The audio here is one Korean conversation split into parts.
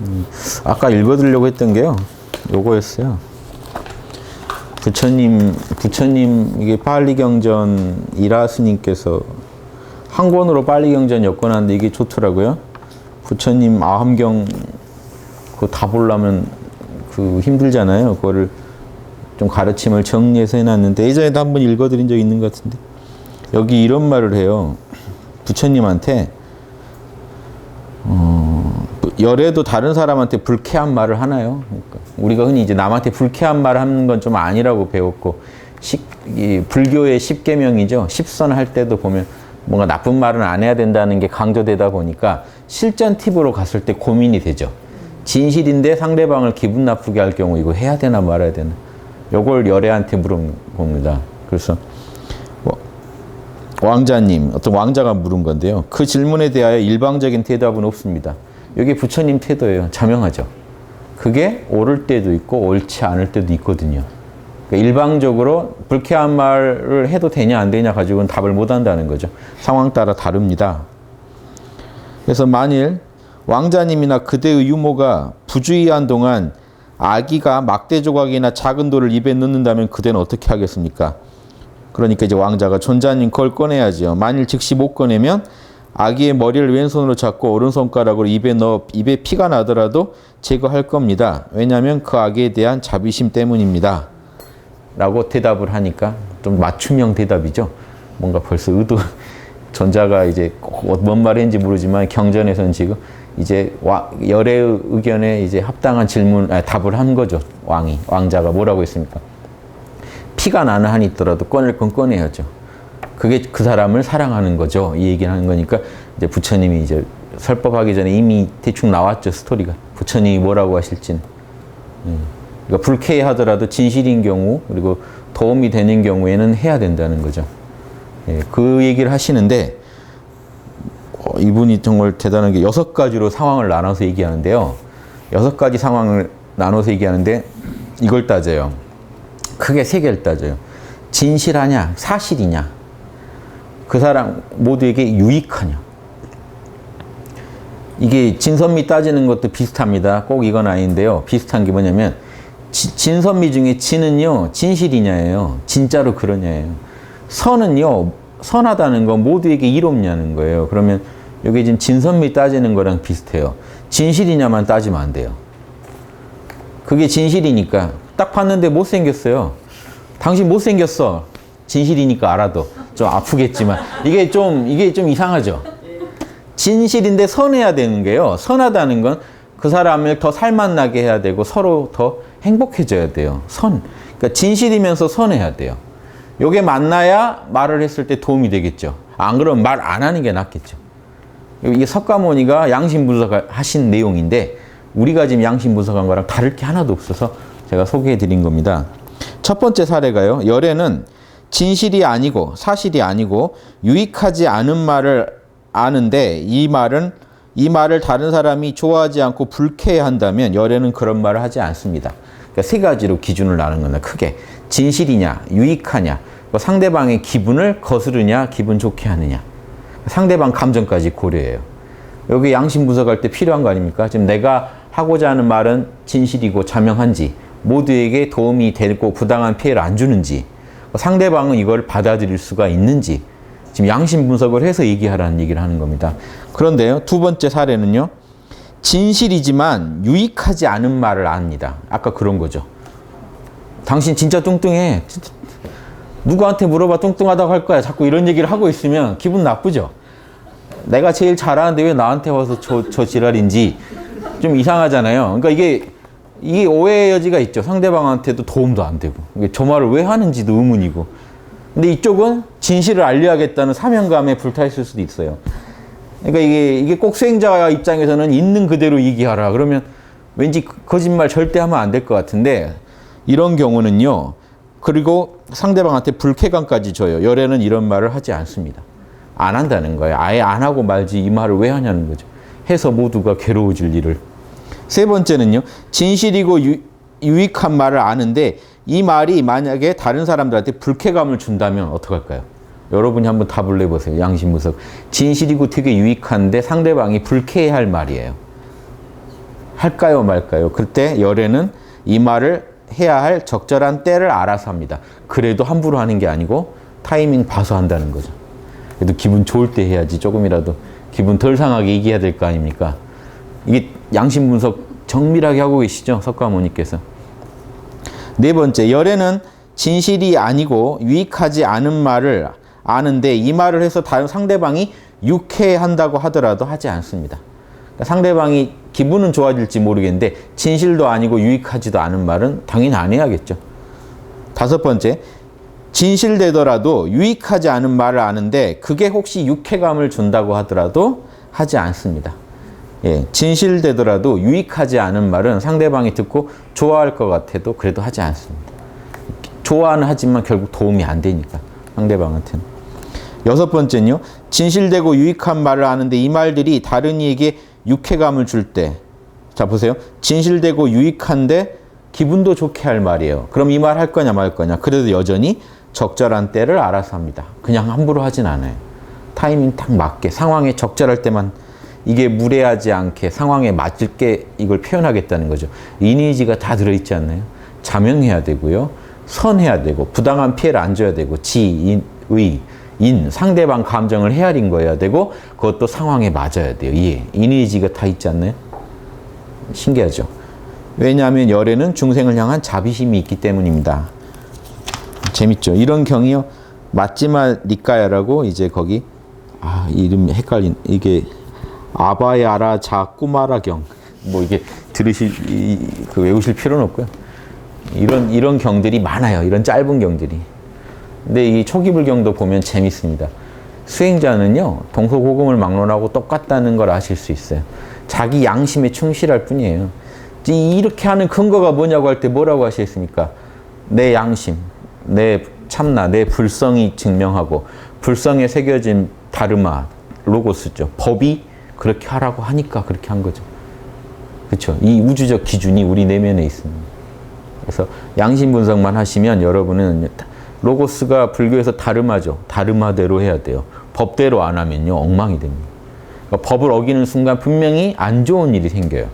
음, 아까 읽어드리려고 했던 게요. 요거였어요. 부처님, 부처님, 이게 빨리경전 이라스님께서 한 권으로 빨리경전 엮어놨는데 이게 좋더라고요. 부처님 아함경 그거 다 보려면 그 힘들잖아요. 그거를 좀 가르침을 정리해서 해놨는데 예전에도 한번 읽어드린 적 있는 것 같은데 여기 이런 말을 해요. 부처님한테 어, 열애도 다른 사람한테 불쾌한 말을 하나요? 그러니까 우리가 흔히 이제 남한테 불쾌한 말을 하는 건 좀 아니라고 배웠고 십, 이 불교의 십계명이죠. 십선 할 때도 보면 뭔가 나쁜 말은 안 해야 된다는 게 강조되다 보니까 실전 팁으로 갔을 때 고민이 되죠. 진실인데 상대방을 기분 나쁘게 할 경우 이거 해야 되나 말아야 되나? 요걸 열애한테 물은 겁니다. 그래서 뭐 왕자님, 어떤 왕자가 물은 건데요. 그 질문에 대하여 일방적인 대답은 없습니다. 이게 부처님 태도예요. 자명하죠. 그게 옳을 때도 있고 옳지 않을 때도 있거든요. 그러니까 일방적으로 불쾌한 말을 해도 되냐 안 되냐 가지고는 답을 못 한다는 거죠. 상황 따라 다릅니다. 그래서 만일 왕자님이나 그대의 유모가 부주의한 동안 아기가 막대 조각이나 작은 돌을 입에 넣는다면 그대는 어떻게 하겠습니까? 그러니까 이제 왕자가 존자님 그걸 꺼내야지요. 만일 즉시 못 꺼내면 아기의 머리를 왼손으로 잡고 오른손가락으로 입에 넣어 입에 피가 나더라도 제거할 겁니다. 왜냐하면 그 아기에 대한 자비심 때문입니다. 라고 대답을 하니까 좀 맞춤형 대답이죠. 뭔가 벌써 의도 전자가 이제 뭔 말인지 모르지만 경전에서는 지금 이제 와, 열의 의견에 이제 합당한 질문 아, 답을 한 거죠. 왕이 왕자가 뭐라고 했습니까? 피가 나는 한이 있더라도 꺼낼 건 꺼내야죠. 그게 그 사람을 사랑하는 거죠. 이 얘기를 하는 거니까 이제 부처님이 이제 설법하기 전에 이미 대충 나왔죠 스토리가. 부처님이 뭐라고 하실지는. 음. 그러니까 불쾌하더라도 진실인 경우 그리고 도움이 되는 경우에는 해야 된다는 거죠. 예, 그 얘기를 하시는데 어, 이분이 정말 대단한 게 여섯 가지로 상황을 나눠서 얘기하는데요. 여섯 가지 상황을 나눠서 얘기하는데 이걸 따져요. 크게 세 개를 따져요. 진실하냐, 사실이냐, 그 사람 모두에게 유익하냐. 이게 진선미 따지는 것도 비슷합니다. 꼭 이건 아닌데요. 비슷한 게 뭐냐면 지, 진선미 중에 진은요 진실이냐예요. 진짜로 그러냐예요. 선은요 선하다는 건 모두에게 이롭냐는 거예요. 그러면 여기 지금 진선미 따지는 거랑 비슷해요. 진실이냐만 따지면 안 돼요. 그게 진실이니까 딱 봤는데 못생겼어요. 당신 못생겼어. 진실이니까 알아도 좀 아프겠지만 이게 좀 이게 좀 이상하죠. 진실인데 선해야 되는 게요. 선하다는 건 그 사람을 더 살맛나게 해야 되고 서로 더 행복해져야 돼요. 선. 그러니까 진실이면서 선해야 돼요. 요게 만나야 말을 했을 때 도움이 되겠죠. 안 그러면 말 안 하는 게 낫겠죠. 이게 석가모니가 양심 분석하신 내용인데 우리가 지금 양심 분석한 거랑 다를 게 하나도 없어서 제가 소개해 드린 겁니다. 첫 번째 사례가요. 열애는 진실이 아니고 사실이 아니고 유익하지 않은 말을 아는데 이 말은 이 말을 다른 사람이 좋아하지 않고 불쾌해한다면 열애는 그런 말을 하지 않습니다. 그러니까 세 가지로 기준을 나눈 겁니다. 크게 진실이냐, 유익하냐, 뭐 상대방의 기분을 거스르냐, 기분 좋게 하느냐, 상대방 감정까지 고려해요. 여기 양심 분석할 때 필요한 거 아닙니까? 지금 내가 하고자 하는 말은 진실이고 자명한지, 모두에게 도움이 되고 부당한 피해를 안 주는지, 상대방은 이걸 받아들일 수가 있는지, 지금 양심 분석을 해서 얘기하라는 얘기를 하는 겁니다. 그런데요, 두 번째 사례는요, 진실이지만 유익하지 않은 말을 압니다. 아까 그런 거죠. 당신 진짜 뚱뚱해. 누구한테 물어봐 뚱뚱하다고 할 거야. 자꾸 이런 얘기를 하고 있으면 기분 나쁘죠. 내가 제일 잘하는데 왜 나한테 와서 저, 저 지랄인지 좀 이상하잖아요. 그러니까 이게 이게 오해의 여지가 있죠. 상대방한테도 도움도 안 되고. 저 말을 왜 하는지도 의문이고. 근데 이쪽은 진실을 알려야겠다는 사명감에 불타 있을 수도 있어요. 그러니까 이게, 이게 꼭 수행자 입장에서는 있는 그대로 얘기하라. 그러면 왠지 거짓말 절대 하면 안 될 것 같은데, 이런 경우는요, 그리고 상대방한테 불쾌감까지 줘요. 열애는 이런 말을 하지 않습니다. 안 한다는 거예요. 아예 안 하고 말지 이 말을 왜 하냐는 거죠. 해서 모두가 괴로워질 일을. 세 번째는요, 진실이고 유, 유익한 말을 아는데 이 말이 만약에 다른 사람들한테 불쾌감을 준다면 어떡할까요? 여러분이 한번 답을 내보세요. 양심분석. 진실이고 되게 유익한데 상대방이 불쾌해할 말이에요. 할까요 말까요? 그때 열애는 이 말을 해야 할 적절한 때를 알아서 합니다. 그래도 함부로 하는 게 아니고 타이밍 봐서 한다는 거죠. 그래도 기분 좋을 때 해야지 조금이라도 기분 덜 상하게 얘기해야 될 거 아닙니까? 이게 양심 분석 정밀하게 하고 계시죠? 석가모니께서. 네 번째, 열애는 진실이 아니고 유익하지 않은 말을 아는데 이 말을 해서 다른 상대방이 유쾌한다고 하더라도 하지 않습니다. 그러니까 상대방이 기분은 좋아질지 모르겠는데 진실도 아니고 유익하지도 않은 말은 당연히 안 해야겠죠. 다섯 번째, 진실되더라도 유익하지 않은 말을 아는데 그게 혹시 유쾌감을 준다고 하더라도 하지 않습니다. 예, 진실되더라도 유익하지 않은 말은 상대방이 듣고 좋아할 것 같아도 그래도 하지 않습니다. 좋아는 하지만 결국 도움이 안 되니까 상대방한테는. 여섯 번째는요. 진실되고 유익한 말을 하는데 이 말들이 다른 이에게 유쾌감을 줄 때. 자 보세요. 진실되고 유익한데 기분도 좋게 할 말이에요. 그럼 이 말 할 거냐 말 거냐. 그래도 여전히 적절한 때를 알아서 합니다. 그냥 함부로 하진 않아요. 타이밍 딱 맞게 상황에 적절할 때만 이게 무례하지 않게 상황에 맞게 이걸 표현하겠다는 거죠. 이니지가 다 들어있지 않나요? 자명해야 되고요. 선해야 되고 부당한 피해를 안 줘야 되고 지, 인, 의, 인 상대방 감정을 헤아린 거여야 되고 그것도 상황에 맞아야 돼요. 예. 이니지가 다 있지 않나요? 신기하죠. 왜냐하면 열에는 중생을 향한 자비심이 있기 때문입니다. 재밌죠. 이런 경이요. 맞지마 니까야라고 이제 거기 아 이름 헷갈린 이게 아바야라 자 꾸마라경 뭐 이게 들으실 이, 그 외우실 필요는 없고요. 이런 이런 경들이 많아요. 이런 짧은 경들이. 근데 이 초기 불경도 보면 재밌습니다. 수행자는요 동서고금을 막론하고 똑같다는 걸 아실 수 있어요. 자기 양심에 충실할 뿐이에요. 이렇게 하는 근거가 뭐냐고 할 때 뭐라고 하시겠습니까? 내 양심, 내 참나, 내 불성이 증명하고 불성에 새겨진 다르마, 로고스죠. 법이 그렇게 하라고 하니까 그렇게 한 거죠. 그렇죠. 이 우주적 기준이 우리 내면에 있습니다. 그래서 양심 분석만 하시면 여러분은 로고스가 불교에서 다르마죠. 다르마대로 해야 돼요. 법대로 안 하면요 엉망이 됩니다. 그러니까 법을 어기는 순간 분명히 안 좋은 일이 생겨요.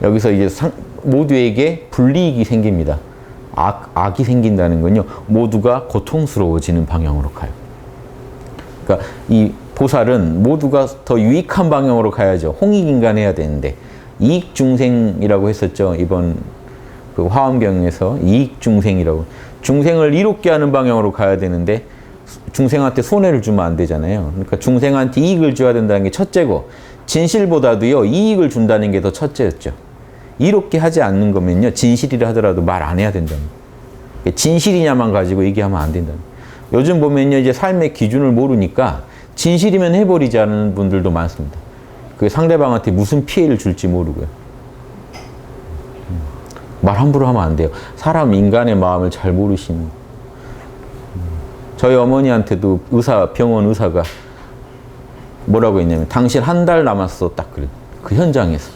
여기서 이제 상, 모두에게 불이익이 생깁니다. 악, 악이 생긴다는 건요 모두가 고통스러워지는 방향으로 가요. 그러니까 이 보살은 모두가 더 유익한 방향으로 가야죠. 홍익인간 해야 되는데 이익 중생이라고 했었죠. 이번 그 화엄경에서 이익 중생이라고 중생을 이롭게 하는 방향으로 가야 되는데 중생한테 손해를 주면 안 되잖아요. 그러니까 중생한테 이익을 줘야 된다는 게 첫째고 진실보다도요 이익을 준다는 게 더 첫째였죠. 이롭게 하지 않는 거면요 진실이라 하더라도 말 안 해야 된다는 거예요. 진실이냐만 가지고 얘기하면 안 된다는 거예요. 요즘 보면요 이제 삶의 기준을 모르니까 진실이면 해버리자는 분들도 많습니다. 그 상대방한테 무슨 피해를 줄지 모르고요. 말 함부로 하면 안 돼요. 사람 인간의 마음을 잘 모르시는. 저희 어머니한테도 의사 병원 의사가 뭐라고 했냐면 당신 한 달 남았어 딱 그래. 그 현장에서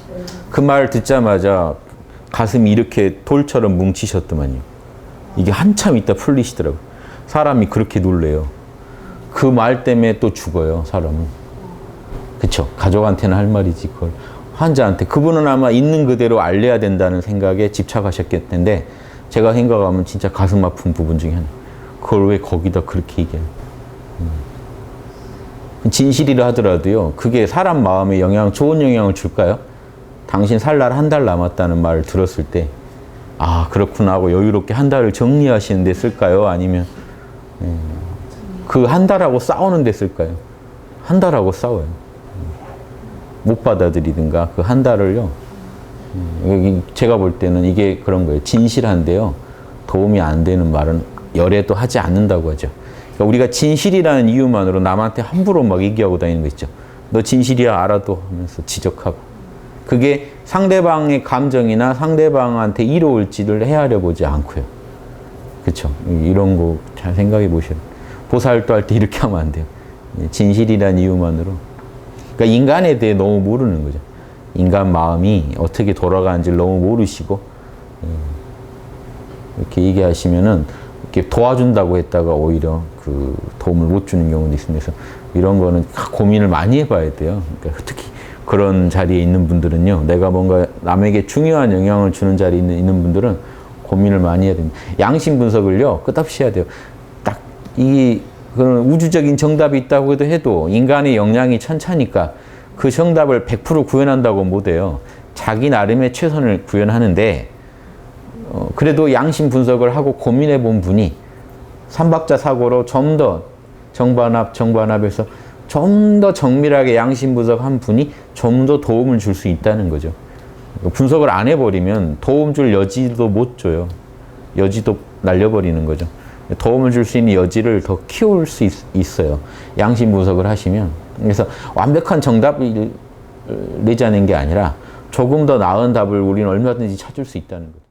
그 말 듣자마자 가슴이 이렇게 돌처럼 뭉치셨더만요. 이게 한참 있다 풀리시더라고. 사람이 그렇게 놀래요. 그 말 때문에 또 죽어요 사람은. 그쵸? 가족한테는 할 말이지 그걸. 환자한테 그분은 아마 있는 그대로 알려야 된다는 생각에 집착하셨겠는데 제가 생각하면 진짜 가슴 아픈 부분 중에 하나. 그걸 왜 거기다 그렇게 얘기해? 음. 진실이라 하더라도요. 그게 사람 마음에 영향, 좋은 영향을 줄까요? 당신 살 날 한 달 남았다는 말을 들었을 때, 아 그렇구나 하고 여유롭게 한 달을 정리하시는 데 쓸까요? 아니면 그 한 달하고 싸우는 데 쓸까요? 한 달하고 싸워요. 못 받아들이든가 그 한 달을요. 여기 제가 볼 때는 이게 그런 거예요. 진실한데요. 도움이 안 되는 말은 열애도 하지 않는다고 하죠. 그러니까 우리가 진실이라는 이유만으로 남한테 함부로 막 얘기하고 다니는 거 있죠. 너 진실이야 알아도 하면서 지적하고. 그게 상대방의 감정이나 상대방한테 이로울지를 헤아려 보지 않고요. 그렇죠. 이런 거 잘 생각해 보셔요. 보살도 할 때 이렇게 하면 안 돼요. 진실이라는 이유만으로. 그러니까 인간에 대해 너무 모르는 거죠. 인간 마음이 어떻게 돌아가는지 너무 모르시고 이렇게 얘기하시면은 이렇게 도와준다고 했다가 오히려 그 도움을 못 주는 경우도 있습니다. 이런 거는 고민을 많이 해봐야 돼요. 그러니까 특히 그런 자리에 있는 분들은요, 내가 뭔가 남에게 중요한 영향을 주는 자리에 있는 분들은 고민을 많이 해야 됩니다. 양심 분석을요, 끝없이 해야 돼요. 딱, 이, 그런 우주적인 정답이 있다고 해도 해도 인간의 역량이 천차니까 그 정답을 100% 구현한다고 못해요. 자기 나름의 최선을 구현하는데, 어, 그래도 양심 분석을 하고 고민해 본 분이 삼박자 사고로 좀 더 정반합, 정반합에서 좀 더 정밀하게 양심 분석한 분이 좀 더 도움을 줄 수 있다는 거죠. 분석을 안 해버리면 도움 줄 여지도 못 줘요. 여지도 날려버리는 거죠. 도움을 줄 수 있는 여지를 더 키울 수 있, 있어요. 양심 분석을 하시면. 그래서 완벽한 정답을 내자는 게 아니라 조금 더 나은 답을 우리는 얼마든지 찾을 수 있다는 거죠.